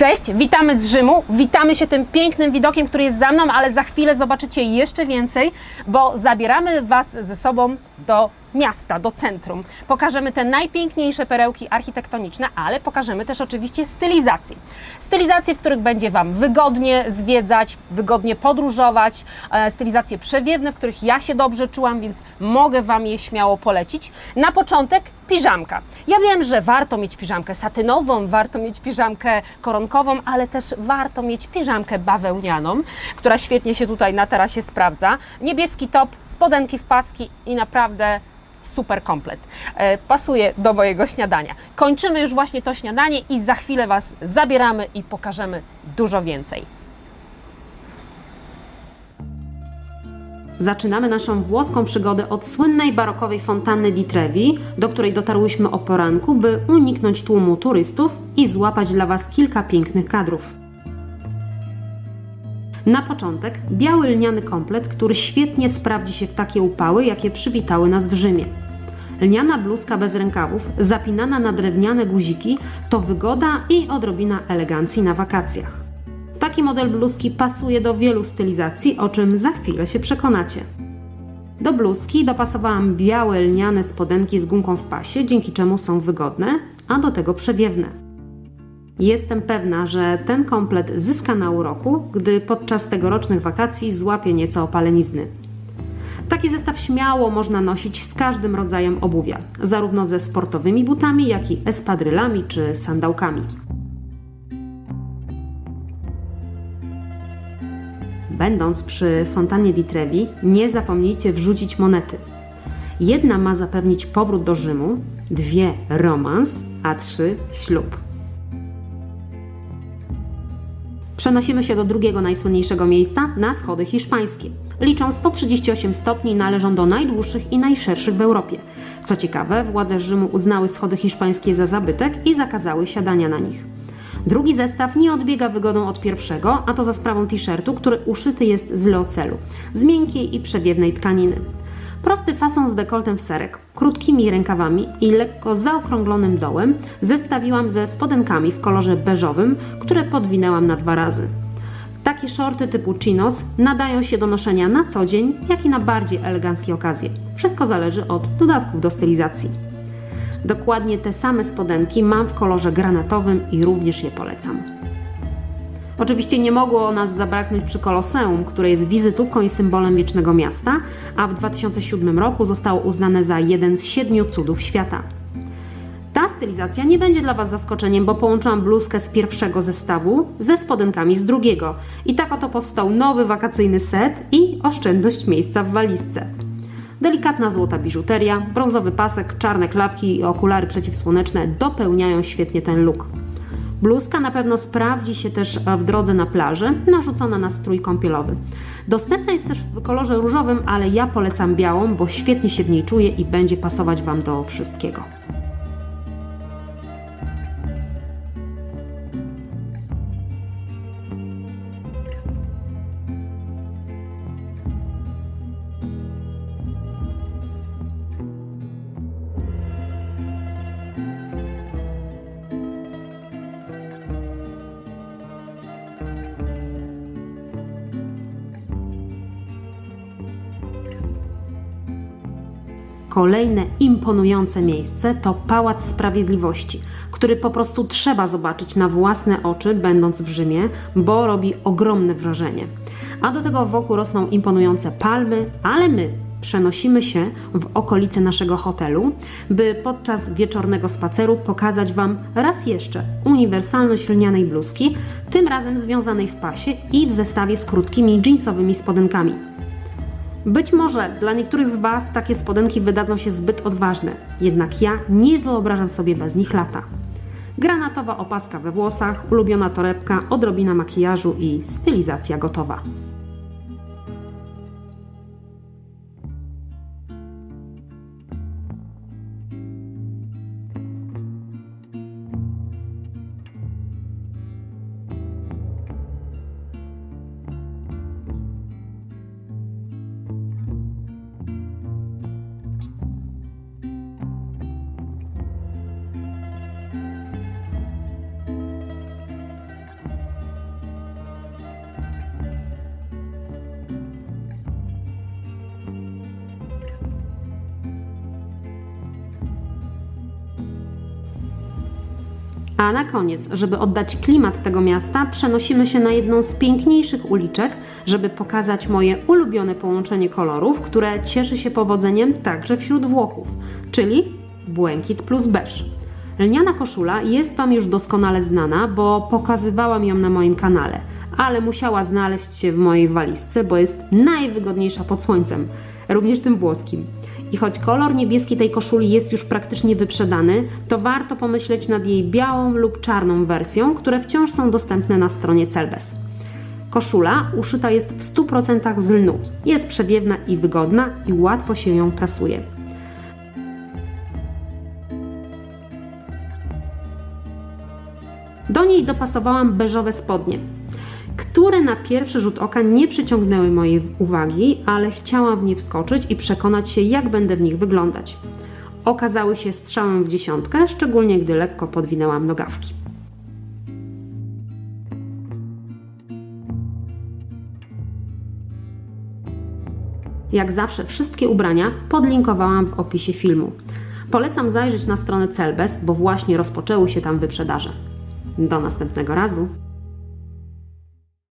Cześć, witamy z Rzymu. Witamy się tym pięknym widokiem, który jest za mną, ale za chwilę zobaczycie jeszcze więcej, bo zabieramy Was ze sobą do miasta, do centrum. Pokażemy te najpiękniejsze perełki architektoniczne, ale pokażemy też oczywiście stylizacje. Stylizacje, w których będzie Wam wygodnie zwiedzać, wygodnie podróżować, e, stylizacje przewiewne, w których ja się dobrze czułam, więc mogę Wam je śmiało polecić. Na początek piżamka. Ja wiem, że warto mieć piżamkę satynową, warto mieć piżamkę koronkową, ale też warto mieć piżamkę bawełnianą, która świetnie się tutaj na tarasie sprawdza. Niebieski top, spodenki w paski i naprawdę super komplet. E, Pasuje do mojego śniadania. Kończymy już właśnie to śniadanie i za chwilę Was zabieramy i pokażemy dużo więcej. Zaczynamy naszą włoską przygodę od słynnej barokowej fontanny di Trevi, do której dotarłyśmy o poranku, by uniknąć tłumu turystów i złapać dla Was kilka pięknych kadrów. Na początek biały lniany komplet, który świetnie sprawdzi się w takie upały, jakie przywitały nas w Rzymie. Lniana bluzka bez rękawów, zapinana na drewniane guziki, to wygoda i odrobina elegancji na wakacjach. Taki model bluzki pasuje do wielu stylizacji, o czym za chwilę się przekonacie. Do bluzki dopasowałam białe lniane spodenki z gumką w pasie, dzięki czemu są wygodne, a do tego przewiewne. Jestem pewna, że ten komplet zyska na uroku, gdy podczas tegorocznych wakacji złapie nieco opalenizny. Taki zestaw śmiało można nosić z każdym rodzajem obuwia, zarówno ze sportowymi butami, jak i espadrylami czy sandałkami. Będąc przy fontannie di Trevi, nie zapomnijcie wrzucić monety. Jedna ma zapewnić powrót do Rzymu, dwie romans, a trzy ślub. Przenosimy się do drugiego najsłynniejszego miejsca na schody hiszpańskie. Liczą 138 stopni i należą do najdłuższych i najszerszych w Europie. Co ciekawe, władze Rzymu uznały schody hiszpańskie za zabytek i zakazały siadania na nich. Drugi zestaw nie odbiega wygodą od pierwszego, a to za sprawą t-shirtu, który uszyty jest z leocelu, z miękkiej i przewiewnej tkaniny. Prosty fason z dekoltem w serek, krótkimi rękawami i lekko zaokrąglonym dołem zestawiłam ze spodenkami w kolorze beżowym, które podwinęłam na dwa razy. Takie shorty typu chinos nadają się do noszenia na co dzień, jak i na bardziej eleganckie okazje. Wszystko zależy od dodatków do stylizacji. Dokładnie te same spodenki mam w kolorze granatowym i również je polecam. Oczywiście nie mogło nas zabraknąć przy Koloseum, które jest wizytówką i symbolem wiecznego miasta, a w 2007 roku zostało uznane za jeden z siedmiu cudów świata. Ta stylizacja nie będzie dla Was zaskoczeniem, bo połączyłam bluzkę z pierwszego zestawu ze spodenkami z drugiego. I tak oto powstał nowy wakacyjny set i oszczędność miejsca w walizce. Delikatna złota biżuteria, brązowy pasek, czarne klapki i okulary przeciwsłoneczne dopełniają świetnie ten look. Bluzka na pewno sprawdzi się też w drodze na plażę, narzucona na strój kąpielowy. Dostępna jest też w kolorze różowym, ale ja polecam białą, bo świetnie się w niej czuję i będzie pasować Wam do wszystkiego. Kolejne imponujące miejsce to Pałac Sprawiedliwości, który po prostu trzeba zobaczyć na własne oczy, będąc w Rzymie, bo robi ogromne wrażenie. A do tego wokół rosną imponujące palmy, ale my przenosimy się w okolice naszego hotelu, by podczas wieczornego spaceru pokazać Wam raz jeszcze uniwersalność lnianej bluzki, tym razem związanej w pasie i w zestawie z krótkimi jeansowymi spodenkami. Być może dla niektórych z Was takie spodenki wydadzą się zbyt odważne, jednak ja nie wyobrażam sobie bez nich lata. Granatowa opaska we włosach, ulubiona torebka, odrobina makijażu i stylizacja gotowa. A na koniec, żeby oddać klimat tego miasta, przenosimy się na jedną z piękniejszych uliczek, żeby pokazać moje ulubione połączenie kolorów, które cieszy się powodzeniem także wśród Włochów, czyli błękit plus beż. Lniana koszula jest Wam już doskonale znana, bo pokazywałam ją na moim kanale, ale musiała znaleźć się w mojej walizce, bo jest najwygodniejsza pod słońcem, również tym włoskim. I choć kolor niebieski tej koszuli jest już praktycznie wyprzedany, to warto pomyśleć nad jej białą lub czarną wersją, które wciąż są dostępne na stronie Celbes. Koszula uszyta jest w 100% z lnu. Jest przewiewna i wygodna i łatwo się ją prasuje. Do niej dopasowałam beżowe spodnie, które na pierwszy rzut oka nie przyciągnęły mojej uwagi, ale chciałam w nie wskoczyć i przekonać się, jak będę w nich wyglądać. Okazały się strzałem w dziesiątkę, szczególnie gdy lekko podwinęłam nogawki. Jak zawsze wszystkie ubrania podlinkowałam w opisie filmu. Polecam zajrzeć na stronę Celbes, bo właśnie rozpoczęły się tam wyprzedaże. Do następnego razu.